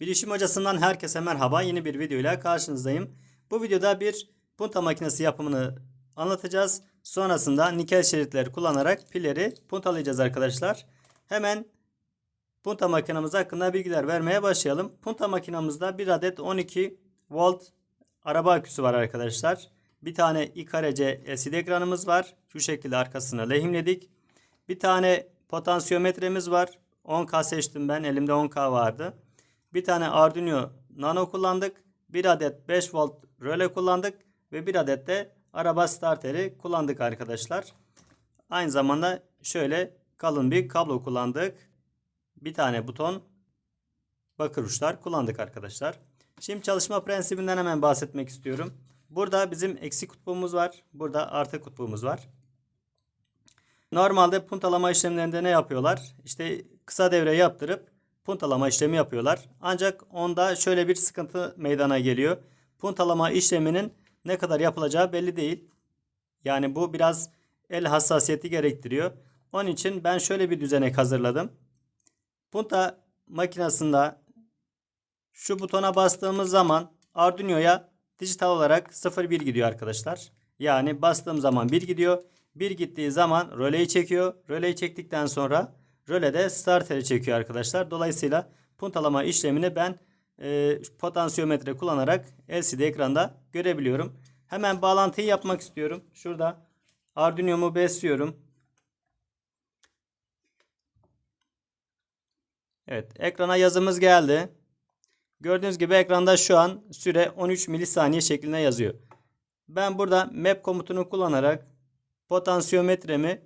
Bilişim hocasından herkese merhaba. Yeni bir videoyla karşınızdayım. Bu videoda bir punta makinesi yapımını anlatacağız. Sonrasında nikel şeritleri kullanarak pilleri puntalayacağız arkadaşlar. Hemen punta makinamız hakkında bilgiler vermeye başlayalım. Punta makinamızda bir adet 12 volt araba aküsü var arkadaşlar. Bir tane iKarece LCD ekranımız var. Şu şekilde arkasına lehimledik. Bir tane potansiyometremiz var. 10K seçtim ben. Elimde 10K vardı. Bir tane Arduino Nano kullandık. Bir adet 5 volt röle kullandık. Ve bir adet de araba starteri kullandık arkadaşlar. Aynı zamanda şöyle kalın bir kablo kullandık. Bir tane buton bakır uçlar kullandık arkadaşlar. Şimdi çalışma prensibinden hemen bahsetmek istiyorum. Burada bizim eksi kutbumuz var. Burada artı kutbumuz var. Normalde puntalama işlemlerinde ne yapıyorlar? İşte kısa devre yaptırıp puntalama işlemi yapıyorlar. Ancak onda şöyle bir sıkıntı meydana geliyor. Puntalama işleminin ne kadar yapılacağı belli değil. Yani bu biraz el hassasiyeti gerektiriyor. Onun için ben şöyle bir düzenek hazırladım. Punta makinesinde şu butona bastığımız zaman Arduino'ya dijital olarak 0-1 gidiyor arkadaşlar. Yani bastığım zaman 1 gidiyor. 1 gittiği zaman röleyi çekiyor. Röleyi çektikten sonra rölede starteri çekiyor arkadaşlar. Dolayısıyla puntalama işlemini ben e, potansiyometre kullanarak LCD ekranda görebiliyorum. Hemen bağlantıyı yapmak istiyorum. Şurada Arduino'mu besliyorum. Evet ekrana yazımız geldi. Gördüğünüz gibi ekranda şu an süre 13 milisaniye şeklinde yazıyor. Ben burada map komutunu kullanarak potansiyometremi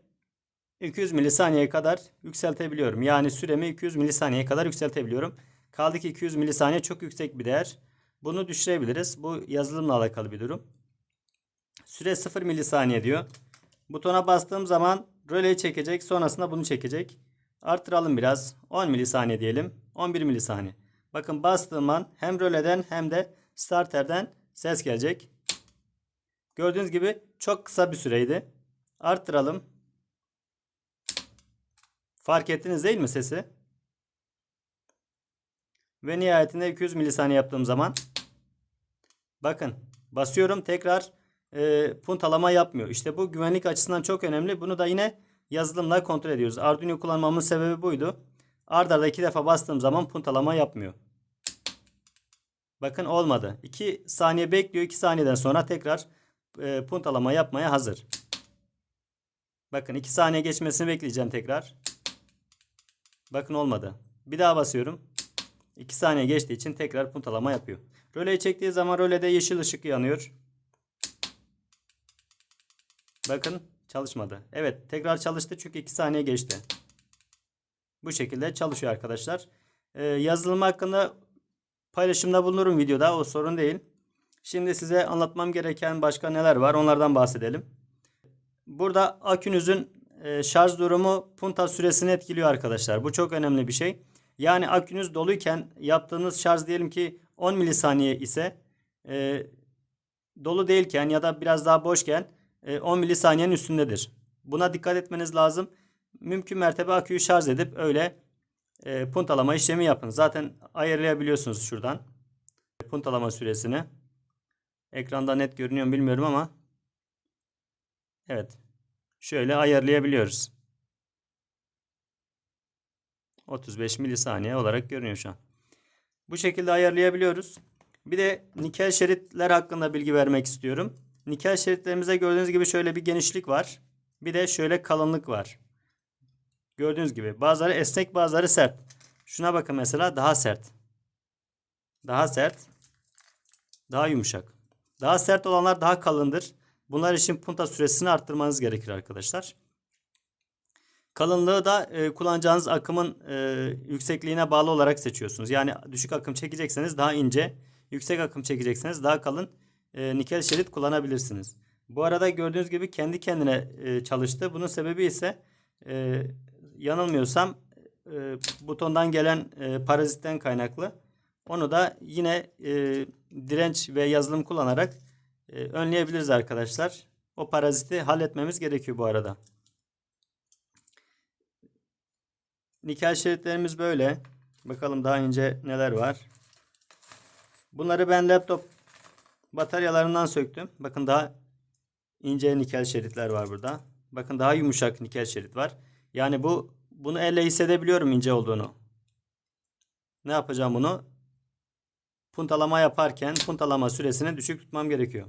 200 milisaniye kadar yükseltebiliyorum. Yani süremi 200 milisaniye kadar yükseltebiliyorum. Kaldı ki 200 milisaniye çok yüksek bir değer. Bunu düşürebiliriz. Bu yazılımla alakalı bir durum. Süre 0 milisaniye diyor. Butona bastığım zaman röleyi çekecek. Sonrasında bunu çekecek. Artıralım biraz. 10 milisaniye diyelim. 11 milisaniye. Bakın bastığım an hem röleden hem de starterden ses gelecek. Gördüğünüz gibi çok kısa bir süreydi. Arttıralım. Fark ettiniz değil mi sesi? Ve nihayetinde 200 milisaniye yaptığım zaman bakın basıyorum tekrar e, puntalama yapmıyor. İşte bu güvenlik açısından çok önemli. Bunu da yine yazılımla kontrol ediyoruz. Arduino kullanmamın sebebi buydu. Arda arda iki defa bastığım zaman puntalama yapmıyor. Bakın olmadı. 2 saniye bekliyor. 2 saniyeden sonra tekrar e, puntalama yapmaya hazır. Bakın 2 saniye geçmesini bekleyeceğim tekrar. Bakın olmadı. Bir daha basıyorum. 2 saniye geçtiği için tekrar puntalama yapıyor. Röleyi çektiği zaman rölede yeşil ışık yanıyor. Bakın çalışmadı. Evet tekrar çalıştı çünkü 2 saniye geçti. Bu şekilde çalışıyor arkadaşlar. Ee, yazılım hakkında paylaşımda bulunurum videoda o sorun değil. Şimdi size anlatmam gereken başka neler var onlardan bahsedelim. Burada akünüzün e, şarj durumu punta süresini etkiliyor arkadaşlar. Bu çok önemli bir şey. Yani akünüz doluyken yaptığınız şarj diyelim ki 10 milisaniye ise e, dolu değilken ya da biraz daha boşken e, 10 milisaniyenin üstündedir. Buna dikkat etmeniz lazım. Mümkün mertebe aküyü şarj edip öyle e, puntalama işlemi yapın. Zaten ayarlayabiliyorsunuz şuradan puntalama süresini. Ekranda net görünüyor mu bilmiyorum ama evet şöyle ayarlayabiliyoruz. 35 milisaniye olarak görünüyor şu an. Bu şekilde ayarlayabiliyoruz. Bir de nikel şeritler hakkında bilgi vermek istiyorum. Nikel şeritlerimizde gördüğünüz gibi şöyle bir genişlik var. Bir de şöyle kalınlık var. Gördüğünüz gibi bazıları esnek bazıları sert. Şuna bakın mesela daha sert. Daha sert. Daha yumuşak. Daha sert olanlar daha kalındır. Bunlar için punta süresini arttırmanız gerekir arkadaşlar. Kalınlığı da e, kullanacağınız akımın e, yüksekliğine bağlı olarak seçiyorsunuz. Yani düşük akım çekecekseniz daha ince, yüksek akım çekecekseniz daha kalın e, nikel şerit kullanabilirsiniz. Bu arada gördüğünüz gibi kendi kendine e, çalıştı. Bunun sebebi ise e, yanılmıyorsam e, butondan gelen e, parazitten kaynaklı. Onu da yine e, direnç ve yazılım kullanarak e, önleyebiliriz arkadaşlar. O paraziti halletmemiz gerekiyor bu arada. Nikel şeritlerimiz böyle. Bakalım daha ince neler var. Bunları ben laptop bataryalarından söktüm. Bakın daha ince nikel şeritler var burada. Bakın daha yumuşak nikel şerit var. Yani bu bunu elle hissedebiliyorum ince olduğunu. Ne yapacağım bunu? Puntalama yaparken puntalama süresini düşük tutmam gerekiyor.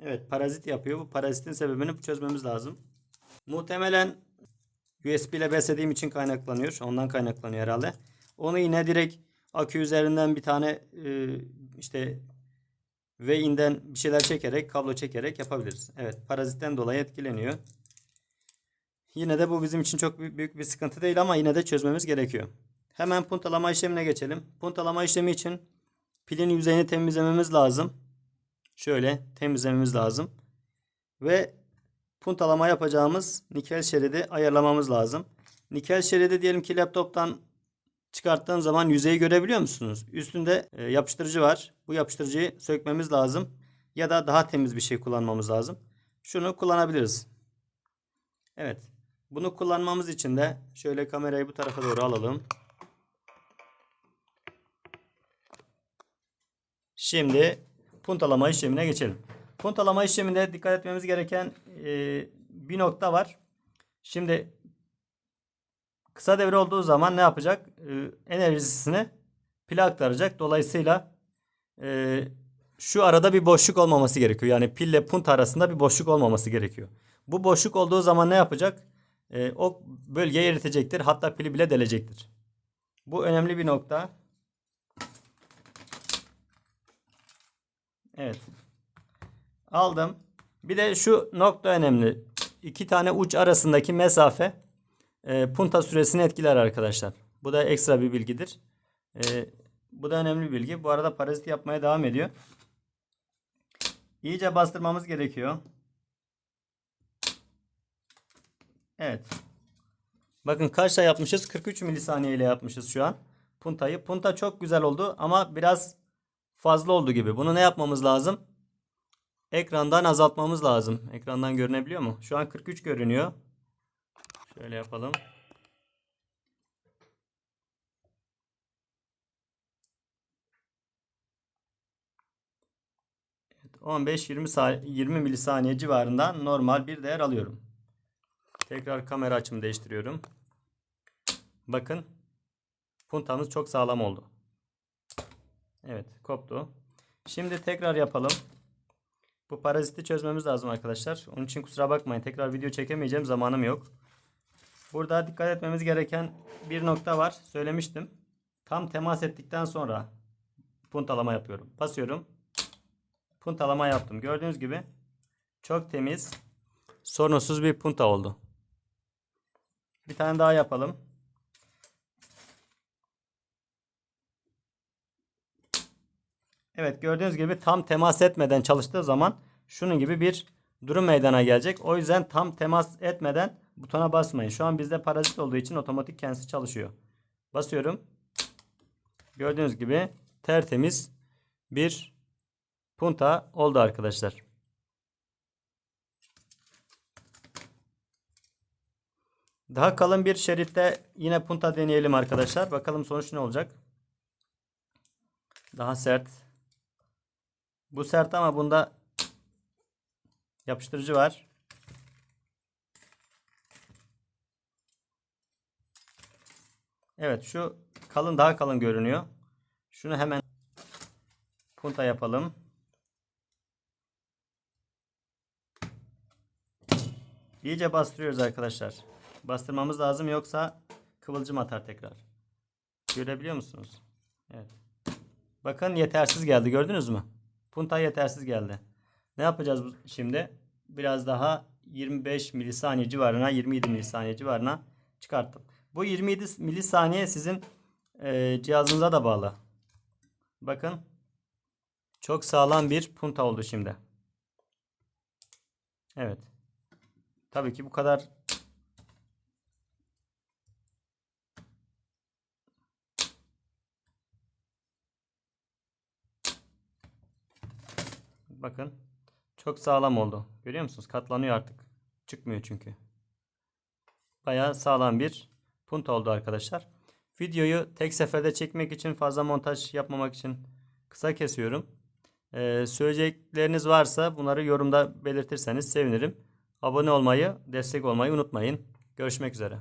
Evet parazit yapıyor. Bu parazitin sebebini çözmemiz lazım. Muhtemelen USB ile beslediğim için kaynaklanıyor. Ondan kaynaklanıyor herhalde. Onu yine direkt akü üzerinden bir tane e, işte V'inden bir şeyler çekerek, kablo çekerek yapabiliriz. Evet, parazitten dolayı etkileniyor. Yine de bu bizim için çok büyük bir sıkıntı değil ama yine de çözmemiz gerekiyor. Hemen puntalama işlemine geçelim. Puntalama işlemi için pilin yüzeyini temizlememiz lazım. Şöyle temizlememiz lazım. Ve puntalama yapacağımız nikel şeridi ayarlamamız lazım. Nikel şeridi diyelim ki laptoptan çıkarttığım zaman yüzeyi görebiliyor musunuz? Üstünde e, yapıştırıcı var. Bu yapıştırıcıyı sökmemiz lazım. Ya da daha temiz bir şey kullanmamız lazım. Şunu kullanabiliriz. Evet. Bunu kullanmamız için de şöyle kamerayı bu tarafa doğru alalım. Şimdi puntalama işlemine geçelim. Puntalama işleminde dikkat etmemiz gereken e, bir nokta var. Şimdi kısa devre olduğu zaman ne yapacak? E, enerjisini pile aktaracak. Dolayısıyla e, şu arada bir boşluk olmaması gerekiyor. Yani pille punt arasında bir boşluk olmaması gerekiyor. Bu boşluk olduğu zaman ne yapacak? E, o bölgeyi eritecektir. Hatta pili bile delecektir. Bu önemli bir nokta. Evet. Aldım. Bir de şu nokta önemli. İki tane uç arasındaki mesafe e, punta süresini etkiler arkadaşlar. Bu da ekstra bir bilgidir. E, bu da önemli bilgi. Bu arada parazit yapmaya devam ediyor. İyice bastırmamız gerekiyor. Evet. Bakın kaçta yapmışız? 43 milisaniye ile yapmışız şu an. Puntayı. Punta çok güzel oldu ama biraz fazla oldu gibi. Bunu ne yapmamız lazım? Ekrandan azaltmamız lazım. Ekrandan görünebiliyor mu? Şu an 43 görünüyor. Şöyle yapalım. Evet, 15-20 20 milisaniye civarında normal bir değer alıyorum. Tekrar kamera açımı değiştiriyorum. Bakın puntamız çok sağlam oldu. Evet koptu. Şimdi tekrar yapalım. Bu paraziti çözmemiz lazım arkadaşlar. Onun için kusura bakmayın. Tekrar video çekemeyeceğim. Zamanım yok. Burada dikkat etmemiz gereken bir nokta var. Söylemiştim. Tam temas ettikten sonra puntalama yapıyorum. Basıyorum. Puntalama yaptım. Gördüğünüz gibi çok temiz, sorunsuz bir punta oldu. Bir tane daha yapalım. Evet gördüğünüz gibi tam temas etmeden çalıştığı zaman şunun gibi bir durum meydana gelecek. O yüzden tam temas etmeden butona basmayın. Şu an bizde parazit olduğu için otomatik kendisi çalışıyor. Basıyorum. Gördüğünüz gibi tertemiz bir punta oldu arkadaşlar. Daha kalın bir şeritte yine punta deneyelim arkadaşlar. Bakalım sonuç ne olacak. Daha sert. Bu sert ama bunda yapıştırıcı var. Evet şu kalın daha kalın görünüyor. Şunu hemen punta yapalım. İyice bastırıyoruz arkadaşlar. Bastırmamız lazım yoksa kıvılcım atar tekrar. Görebiliyor musunuz? Evet. Bakın yetersiz geldi gördünüz mü? Punta yetersiz geldi. Ne yapacağız şimdi? Biraz daha 25 milisaniye civarına 27 milisaniye civarına çıkarttım. Bu 27 milisaniye sizin e, cihazınıza da bağlı. Bakın çok sağlam bir punta oldu şimdi. Evet. Tabii ki bu kadar Bakın. Çok sağlam oldu. Görüyor musunuz? Katlanıyor artık. Çıkmıyor çünkü. Bayağı sağlam bir punt oldu arkadaşlar. Videoyu tek seferde çekmek için fazla montaj yapmamak için kısa kesiyorum. Ee, söyleyecekleriniz varsa bunları yorumda belirtirseniz sevinirim. Abone olmayı, destek olmayı unutmayın. Görüşmek üzere.